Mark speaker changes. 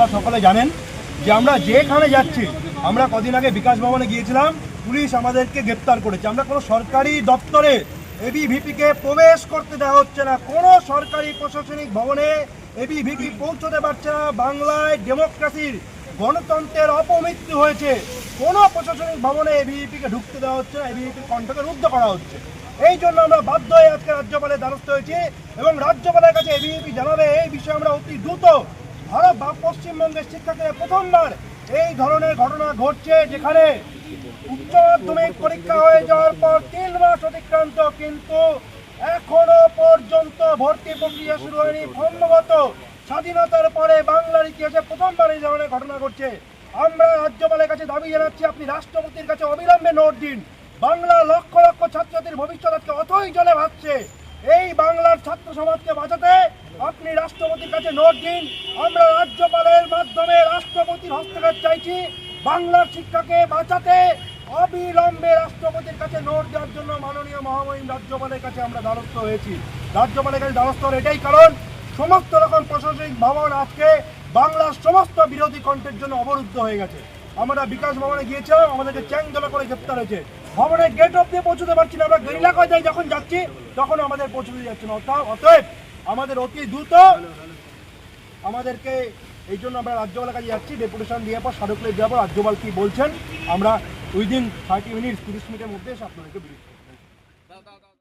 Speaker 1: আপনারা সকলে জানেন যে আমরা যেখানে যাচ্ছি, আমরা কদিন আগে বিকাশ ভবনে গিয়েছিলাম, পুলিশ আমাদেরকে গ্রেপ্তার করেছে। আমরা কোনো সরকারি দপ্তরে এবিভিপিকে প্রবেশ করতে দেওয়া হচ্ছে না। কোনো সরকারি প্রশাসনিক ভবনে এবিভিপি পৌঁছতে পারছে না। বাংলায় ডেমোক্রেসির গণতন্ত্রের অপমৃত্যু হয়েছে। কোনো প্রশাসনিক ভবনে এবিভিপিকে ঢুকতে দেওয়া হচ্ছে না। এবিভিপির কণ্ঠকে রুদ্ধ করা হচ্ছে। এই জন্য আমরা বাধ্য হয়ে আজকে রাজ্যপালের দ্বারস্থ হয়েছি এবং রাজ্যপালের কাছে এবিভিপি জানাবে। এই বিষয়ে আমরা অতি দ্রুত ভারত বা পশ্চিমবঙ্গের শিক্ষার্থীরা প্রথমবার এই ধরনের ঘটনা ঘটছে যেখানে উচ্চ মাধ্যমিক পরীক্ষা হয়ে যাওয়ার পর তিন মাস অতিক্রান্ত, কিন্তু এখনও পর্যন্ত ভর্তি প্রক্রিয়া শুরু হয়নি। সম্ভবত স্বাধীনতার পরে বাংলার ইতিহাসে প্রথমবার এই ধরনের ঘটনা ঘটছে। আমরা রাজ্যপালের কাছে দাবি জানাচ্ছি, আপনি রাষ্ট্রপতির কাছে অবিলম্বে নোট দিন। বাংলা লক্ষ লক্ষ ছাত্রছাত্রীর ভবিষ্যৎ আজকে অথই জলে ভাসছে। এই বাংলার ছাত্র সমাজকে বাঁচাতে আপনি রাষ্ট্রপতির কাছে নোট দিন। আমরা রাজ্যপালের মাধ্যমে রাষ্ট্রপতির হস্তক্ষেপ চাইছি। বাংলার শিক্ষাকে বাঁচাতে অবিলম্বে রাষ্ট্রপতির কাছে নোট দেওয়ার জন্য মাননীয় মহামহিম রাজ্যপালের কাছে আমরা দ্বারস্থ হয়েছি। রাজ্যপালের কাছে দ্বারস্থ এটাই কারণ, সমস্ত রকম প্রশাসনিক ভবন আজকে বাংলার সমস্ত বিরোধী কণ্ঠের জন্য অবরুদ্ধ হয়ে গেছে। আমরা বিকাশ ভবনে গিয়েছিলাম, আমাদেরকে চ্যাংদোলা করে গ্রেপ্তার হয়েছে। ভবনের গেট অব্দি পৌঁছতে পারছি না, আমরা গেরিলা কয়দায় যখন যাচ্ছি, তখন আমাদের পৌঁছতে যাচ্ছে না। অর্থাৎ, অতএব আমাদের অতি দ্রুত আমাদেরকে এই জন্য আমরা রাজ্যপালের কাছে যাচ্ছি। ডেপুটেশন দেওয়ার পর স্মারকলে দেওয়ার পর রাজ্যপাল কি বলছেন, আমরা উইদিন থার্টি মিনিটস তিরিশ মিনিটের মধ্যে এসে আপনাদেরকে করব।